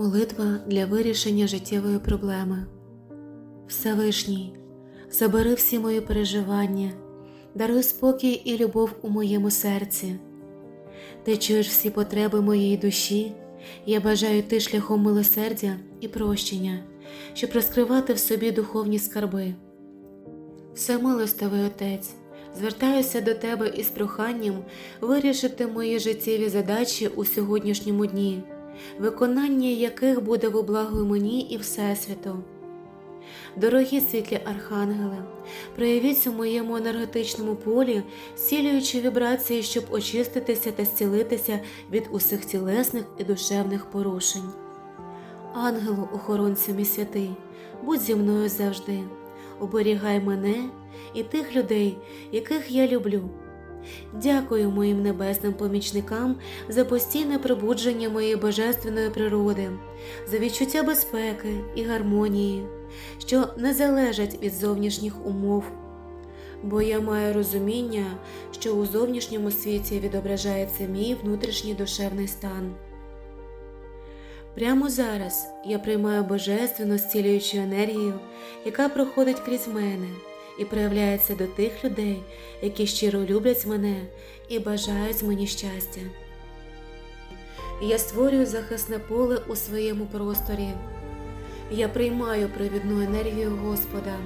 Молитва для вирішення життєвої проблеми. Всевишній, забери всі мої переживання, даруй спокій і любов у моєму серці. Ти чуєш всі потреби моєї душі, я бажаю йти шляхом милосердя і прощення, щоб розкривати в собі духовні скарби. Всемилостивий Отець, звертаюся до Тебе із проханням вирішити мої життєві задачі у сьогоднішньому дні, виконання яких буде в благо мені і Всесвіту. Дорогі світлі архангели, проявіть у моєму енергетичному полі зцілюючі вібрації, щоб очиститися та зцілитися від усіх тілесних і душевних порушень. Ангелу, охоронцю мій святий, будь зі мною завжди, оберігай мене і тих людей, яких я люблю. Дякую моїм небесним помічникам за постійне пробудження моєї божественної природи, за відчуття безпеки і гармонії, що не залежать від зовнішніх умов. Бо я маю розуміння, що у зовнішньому світі відображається мій внутрішній душевний стан. Прямо зараз я приймаю божественну зцілюючу енергію, яка проходить крізь мене і проявляється до тих людей, які щиро люблять мене і бажають мені щастя. Я створюю захисне поле у своєму просторі. Я приймаю провідну енергію Господа,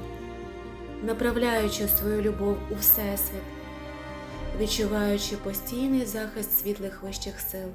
направляючи свою любов у Всесвіт, відчуваючи постійний захист світлих вищих сил.